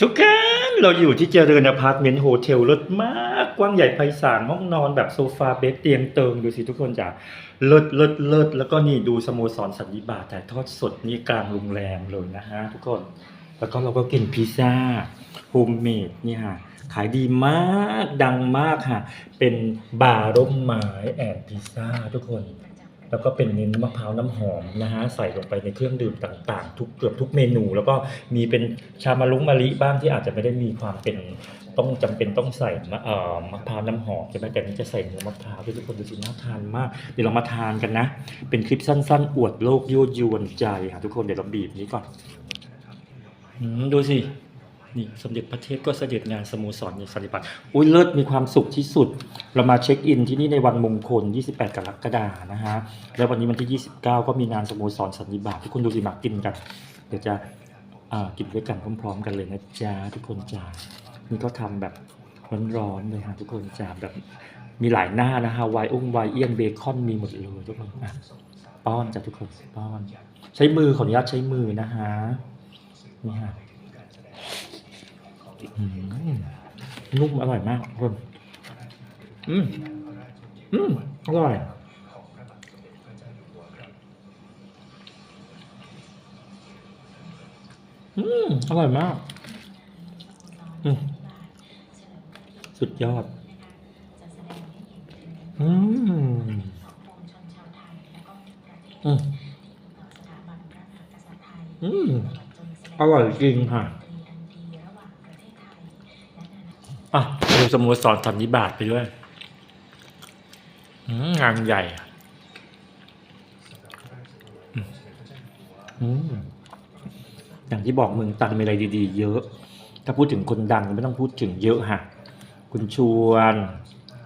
ทุกคนเราอยู่ที่เจริญอพาร์ตเมนต์โฮเทลรถมากกว้างใหญ่ไพศาลห้องนอนแบบโซฟาเบดเตียงเติงดูสิทุกคนจ้ะเลิศเลิศเลิศแล้วก็นี่ดูสโมสรสันนิบาตถ่ายทอดสดนี่กลางโรงแรมเลยนะฮะทุกคน แล้วก็เราก็กินพิซซ่าโฮมเมดนี่ฮะขายดีมากดังมากค่ะ เป็นบาร์ร่มไม้แอนพิซซ่าทุกคน แล้วก็เป็นเน้นมะพร้าวน้ำหอมนะฮะใส่ลงไปในเครื่องดื่มต่างๆ ทุกเกือบทุกเมนู แล้วก็มีเป็นชามาลุงมะลิบ้างที่อาจจะไม่ได้มีความเป็นต้องจำเป็นต้องใส่มะเอ่อมะพร้าวน้ำหอมใช่ไหมแต่นี่จะใส่เนื้อมะพร้าวด้วยทุกคนดูสิน่าทานมาก เดี๋ยวเรามาทานกันนะ เป็นคลิปสั้น ๆ อวดโลกยั่วยวนใจค่ะทุกคนเดี๋ยวเราบีบนี้ก่อนอืมดูสิ นี่สมเด็จพระเทพก็เสด็จงานสโมสรในสันนิบาตอุ้ยเลิศมีความสุขที่สุด เรามาเช็คอินที่นี่ในวันมงคล 28 กรกฎานะฮะ แล้ววันนี้วันที่ 29 ก็มีงานสโมสรสันนิบาตทุกคนดูสิมากินกัน เดี๋ยวจะอ่ากินด้วยกันพร้อมๆกันเลยนะจ๊ะทุกคนจ้านี่ก็ทำแบบร้อนๆเลยฮะทุกคนจ้าแบบมีหลายหน้านะฮะไวน์อุ้งไวน์เอียนเบคอนมีหมดเลยทุกคนอะป้อนจ้ะทุกคนป้อน ใช้มือขออนุญาตใช้มือนะฮะนี่ฮะ นุ่มอร่อยมากทุกคนอืมอืมอร่อยอืมอร่อยมาก อืมสุดยอด อืมอืมอืมอร่อยจริงค่ะ อะ ดูสโมสรสันนิบาตไปด้วยงานใหญ่อย่างที่บอกเมืองตรังมีอะไรดี ๆ เยอะ ถ้าพูดถึงคนดังไม่ต้องพูดถึงเยอะฮะคุณชวน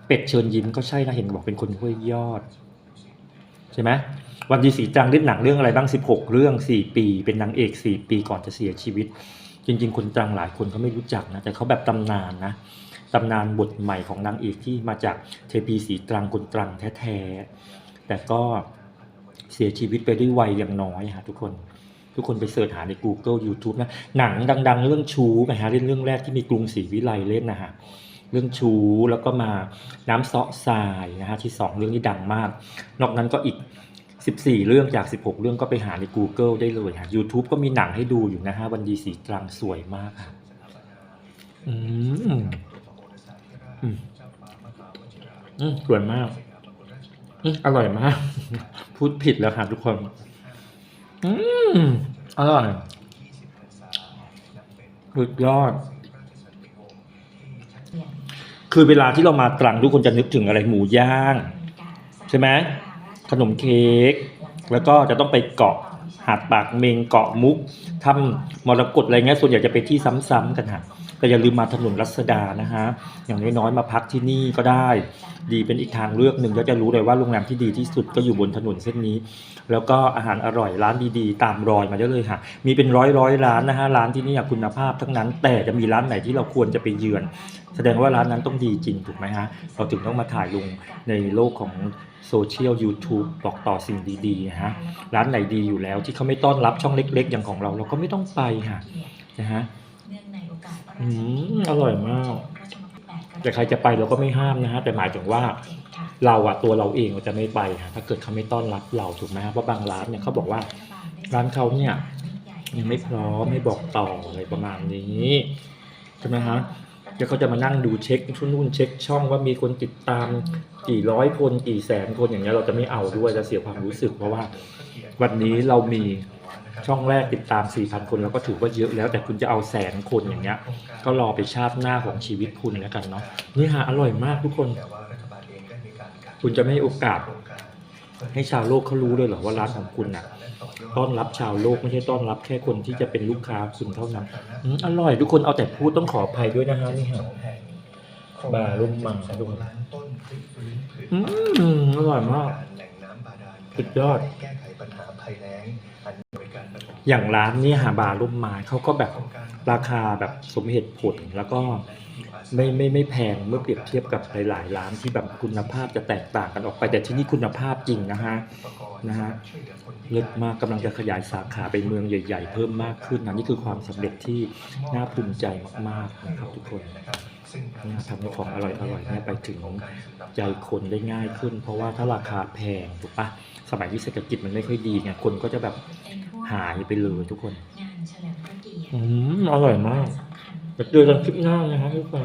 เป็ดเชิญยิ้มก็ใช่นะเห็นบอกเป็นคนห้วยยอด ใช่ไหมวันดีสีตรังเล่นหนังเรื่องอะไรบ้าง16 เรื่อง 4 ปี เป็นนางเอก 4 ปีก่อนจะเสียชีวิต จริง ๆ คนตรังหลายคนเขาไม่รู้จักนะแต่เขาแบบตำนานนะ ตำนานบทใหม่ของนางเอกที่มาจากเทพีสีตรังคนตรังแท้ๆ แต่ก็เสียชีวิตไปด้วยวัยอยังน้อยฮะทุกคนทุกคนไปเสิร์ชหาใน Google YouTube นะหนังดัง ๆ เรื่องชูนะฮะเล่นเรื่องแรกที่มีกรุงศรีวิไลเล่นนะฮะเรื่องชูแล้วก็มาน้ำเซาะทรายนะฮะที่สองเรื่องที่ดังมาก นอกนั้นก็อีก 14 เรื่องจาก 16 เรื่องก็ไปหาใน Google ได้เลยฮะ YouTube ก็มีหนังให้ดูอยู่นะฮะวันดีสีตรังสวยมากค่ะอืม อืมสวยมาก อืมอร่อยมาก พูดผิดแล้วค่ะทุกคน อืมอร่อยสุดยอด คือเวลาที่เรามาตรังทุกคนจะนึกถึงอะไรหมูย่าง ใช่ไหมขนมเค้กแล้วก็จะต้องไปเกาะหาดปากเมงเกาะมุกทำมรกตอะไรเงี้ยส่วนใหญ่จะไปที่ซ้ำๆกันฮะ แต่อย่าลืมมาถนนรัศดานะฮะอย่างน้อยๆมาพักที่นี่ก็ได้ ดีเป็นอีกทางเลือกหนึ่งก็จะรู้เลยว่าโรงแรมที่ดีที่สุดก็อยู่บนถนนเส้นนี้ แล้วก็อาหารอร่อยร้านดีๆ ตามรอยมาได้เลยค่ะมีเป็นร้อยร้อยร้านนะฮะร้านที่นี่คุณภาพทั้งนั้น แต่จะมีร้านไหนที่เราควรจะไปเยือน แสดงว่าร้านนั้นต้องดีจริงถูกไหมฮะเราถึงต้องมาถ่ายลงในโลกของโซเชียล YouTube บอกต่อสิ่งดีๆนะฮะร้านไหนดีอยู่แล้วที่เขาไม่ต้อนรับช่องเล็ก ๆ อย่างของเรา เราก็ไม่ต้องไปค่ะนะฮะ อืมอร่อยมาก แต่ใครจะไปเราก็ไม่ห้ามนะฮะแต่หมายถึงว่า เราอะตัวเราเองเราจะไม่ไปค่ะถ้าเกิดเขาไม่ต้อนรับเราถูกไหมฮะเพราะบางร้านเนี่ยเขาบอกว่า ร้านเขาเนี่ยยังไม่พร้อมให้บอกต่ออะไรประมาณนี้ใช่ไหมฮะเดี๋ยวเขาจะมานั่งดูเช็คชุนนู่นเช็คช่องว่ามีคนติดตามกี่ร้อยคนกี่แสนคนอย่างเงี้ยเราจะไม่เอาด้วยจะเสียความรู้สึก เพราะว่าวันนี้เรามี ช่องแรกติดตาม 4,000 คนเราก็ถือว่าเยอะแล้วแต่คุณจะเอาแสนคนอย่างเงี้ย ก็รอไปชาติหน้าของชีวิตคุณแล้วกันเนาะนี่ฮะอร่อยมากทุกคน คุณจะไม่ให้โอกาส ให้ชาวโลกเขารู้เลยเหรอว่าร้านของคุณน่ะต้อนรับชาวโลกไม่ใช่ต้อนรับแค่คนที่จะเป็นลูกค้าคุณเท่านั้นอร่อยทุกคนเอาแต่พูดต้องขออภัยด้วยนะฮะนี่ฮะบาร์ลุ่มมังทุกคนอร่อยมากแหล่งน้ำบาดาลสุดยอดแก้ไขปัญหาภัยแล้ง อันโดยการระบบอย่างร้านเนี่ยหาบาร์ร่มไม้เขาก็แบบราคาแบบสมเหตุผลแล้วก็ไม่ไม่ไม่แพงเมื่อเปรียบเทียบกับหลาย ๆ ร้านที่แบบคุณภาพจะแตกต่างกันออกไปแต่ที่นี่คุณภาพจริงนะฮะนะฮะเลิศมากกำลังจะขยายสาขาไปเมืองใหญ่ ๆ เพิ่มมากขึ้นนะนี่คือความสำเร็จที่น่าภูมิใจมาก ๆ นะครับทุกคน เนี่ยทำให้ของอร่อยๆเนี่ยไปถึงใจคนได้ง่ายขึ้น เพราะว่าถ้าราคาแพงถูกปะสมัยที่เศรษฐกิจมันไม่ค่อยดีไงคนก็จะแบบหายไปเลยทุกคนงานเฉลิมพระเกียรติอืมอร่อยมากสำคัญเดี๋ยวเจอกันคลิปหน้านะครับทุกคน